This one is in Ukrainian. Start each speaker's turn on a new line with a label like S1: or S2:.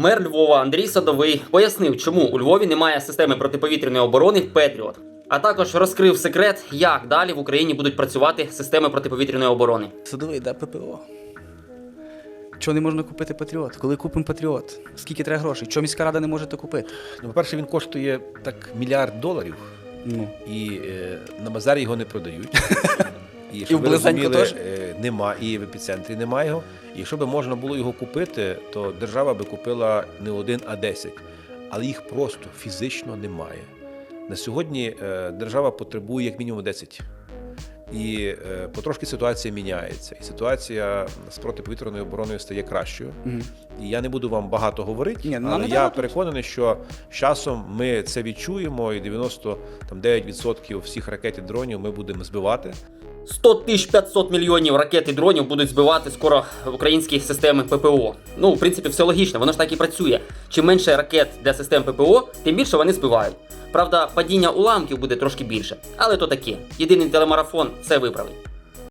S1: Мер Львова Андрій Садовий пояснив, чому у Львові немає системи протиповітряної оборони Петріот. А також розкрив секрет, як далі в Україні будуть працювати системи протиповітряної оборони.
S2: Садовий, да ППО. Чого не можна купити Патріот? Коли купимо Патріот? Скільки треба грошей? Чого міська рада не може то купити?
S3: Ну, по-перше, він коштує так мільярд доларів,
S2: Ну.
S3: і е, на базарі його не продають. І,
S2: в
S3: щоб ви розуміли,
S2: теж?
S3: Нема, і в епіцентрі немає його. І якщо б можна було його купити, то держава би купила не один, а десять. Але їх просто фізично немає. На сьогодні е, держава потребує як мінімум 10. І е, потрошки ситуація міняється. І ситуація з протиповітряною обороною стає кращою.
S2: Мгм.
S3: І я не буду вам багато говорити,
S2: Ні, ну,
S3: але я
S2: треба.
S3: переконаний, що з часом ми це відчуємо, і 99% всіх ракет і дронів ми будемо збивати.
S1: 100 тисяч 500 мільйонів ракет і дронів будуть збивати скоро українські системи ППО. Ну, в принципі, все логічно, воно ж так і працює. Чим менше ракет для систем ППО, тим більше вони збивають. Правда, падіння уламків буде трошки більше, але то таке. Єдиний телемарафон все виправить.